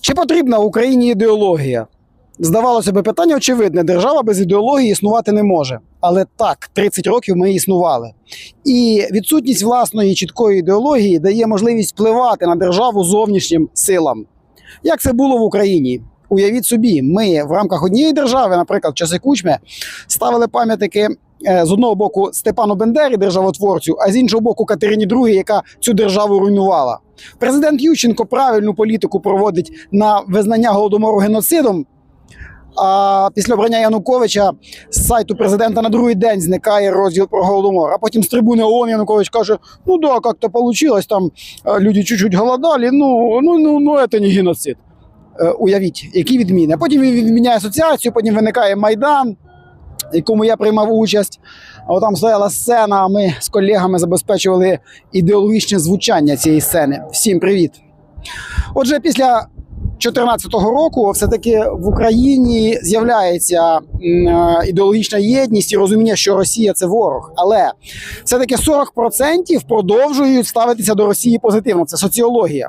Чи потрібна Україні ідеологія? Здавалося б, питання очевидне: держава без ідеології існувати не може. Але так, 30 років ми існували. І відсутність власної чіткої ідеології дає можливість впливати на державу зовнішнім силам. Як це було в Україні? Уявіть собі, ми в рамках однієї держави, наприклад, в часи Кучми, ставили пам'ятники з одного боку Степану Бендері, державотворцю, а з іншого боку Катерині II, яка цю державу руйнувала. Президент Ющенко правильну політику проводить на визнання голодомору геноцидом. А після обрання Януковича з сайту президента на другий день зникає розділ про голодомор. А потім з трибуни ООН Янукович каже: ну да, как-то получилось, там е, люди чуть-чуть голодали, ну, ну, ну, ну це не геноцид. Е, Уявіть, які відміни. Потім він відміняє асоціацію, потім виникає Майдан, якому я приймав участь. Там стояла сцена, а ми з колегами забезпечували ідеологічне звучання цієї сцени. Всім привіт. Отже, після 2014 року все-таки в Україні з'являється е, ідеологічна єдність і розуміння, що Росія це ворог. Але все-таки 40% продовжують ставитися до Росії позитивно. Це соціологія.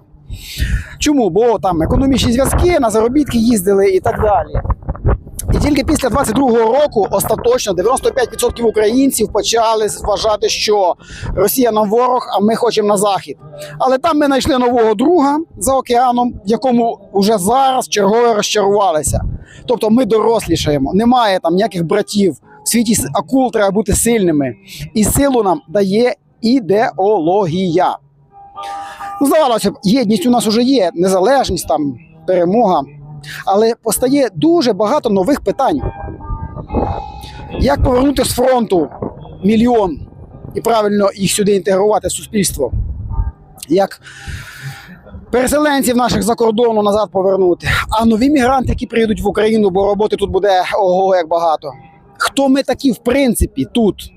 Чому? Бо там економічні зв'язки, на заробітки їздили і так далі. Тільки після 22-го року остаточно 95% українців почали вважати, що Росія нам ворог, а ми хочемо на захід. Але там ми знайшли нового друга за океаном, якому вже зараз чергове розчарувалися. Тобто ми дорослішаємо. Немає там ніяких братів. В світі акул треба бути сильними. І силу нам дає ідеологія. Ну, здавалося б, єдність у нас вже є, незалежність, там, перемога. Але постає дуже багато нових питань. Як повернути з фронту мільйон і правильно їх сюди інтегрувати в суспільство? Як переселенців наших за кордону назад повернути? А нові мігранти, які приїдуть в Україну, бо роботи тут буде ого, як багато. Хто ми такі в принципі тут?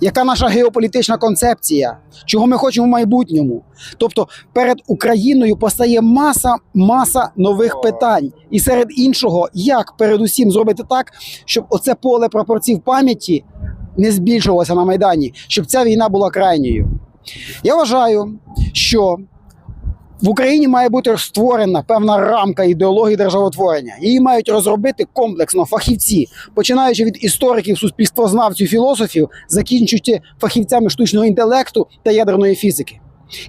Яка наша геополітична концепція? Чого ми хочемо в майбутньому? Тобто перед Україною постає маса, маса нових питань. І серед іншого, як передусім зробити так, щоб оце поле пропорцій пам'яті не збільшувалося на Майдані, щоб ця війна була крайньою. Я вважаю, що в Україні має бути створена певна рамка ідеології державотворення. Її мають розробити комплексно фахівці, починаючи від істориків, суспільствознавців, філософів, закінчуючи фахівцями штучного інтелекту та ядерної фізики.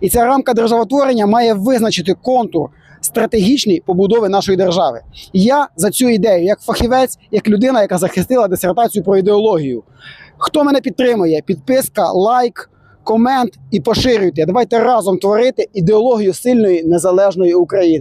І ця рамка державотворення має визначити контур стратегічний побудови нашої держави. Я за цю ідею, як фахівець, як людина, яка захистила дисертацію про ідеологію. Хто мене підтримує? Підписка, лайк, комент і поширюйте. Давайте разом творити ідеологію сильної незалежної України.